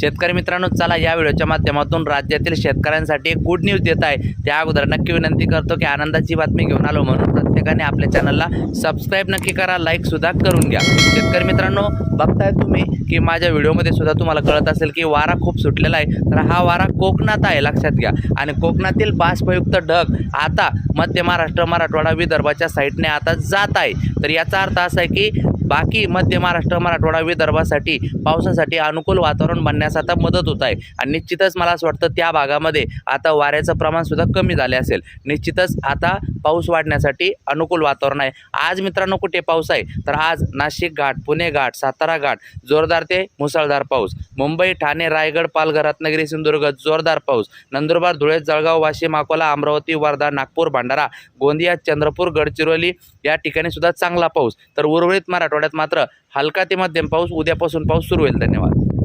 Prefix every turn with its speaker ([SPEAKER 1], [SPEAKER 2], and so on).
[SPEAKER 1] शेतकरी मित्रांनो चला या व्हिडिओच्या माध्यमातून राज्यातील शेतकऱ्यांसाठी एक गुड न्यूज देत आहे. त्या अगोदर नक्की विनंती करतो की आनंदाची बातमी घेऊन आलो म्हणून प्रत्येकाने आपल्या चॅनलला सबस्क्राईब नक्की करा लाईकसुद्धा करून घ्या. शेतकरी मित्रांनो बघताय तुम्ही की माझ्या व्हिडिओमध्ये सुद्धा तुम्हाला कळत असेल की वारा खूप सुटलेला आहे. तर हा वारा कोकणात आहे लक्षात घ्या. आणि कोकणातील बाष्पयुक्त ढग आता मध्य महाराष्ट्र मराठवाडा विदर्भाच्या साईडने आता जात आहे. तर याचा अर्थ असा आहे की बाकी मध्य महाराष्ट्र मराठवाडा विदर्भासाठी पावसासाठी अनुकूल वातावरण बनण्यास आता मदत होत आहे. आणि निश्चितच मला असं वाटतं त्या भागामध्ये आता वाऱ्याचं प्रमाणसुद्धा कमी झाले असेल. निश्चितच आता पाऊस वाढण्यासाठी अनुकूल वातावरण आहे. आज मित्रांनो कुठे पाऊस आहे? तर आज नाशिक घाट पुणे घाट सातारा घाट जोरदार ते मुसळधार पाऊस. मुंबई ठाणे रायगड पालघर रत्नागिरी सिंधुदुर्ग जोरदार पाऊस. नंदुरबार धुळे जळगाव वाशिम अकोला अमरावती वर्धा नागपूर भंडारा गोंदिया चंद्रपूर गडचिरोली या ठिकाणी सुद्धा चांगला पाऊस. तर उर्वरित मराठवाड्यात मात्र हलका ते मध्यम पाऊस. उद्यापासून पाऊस सुरू होईल. धन्यवाद.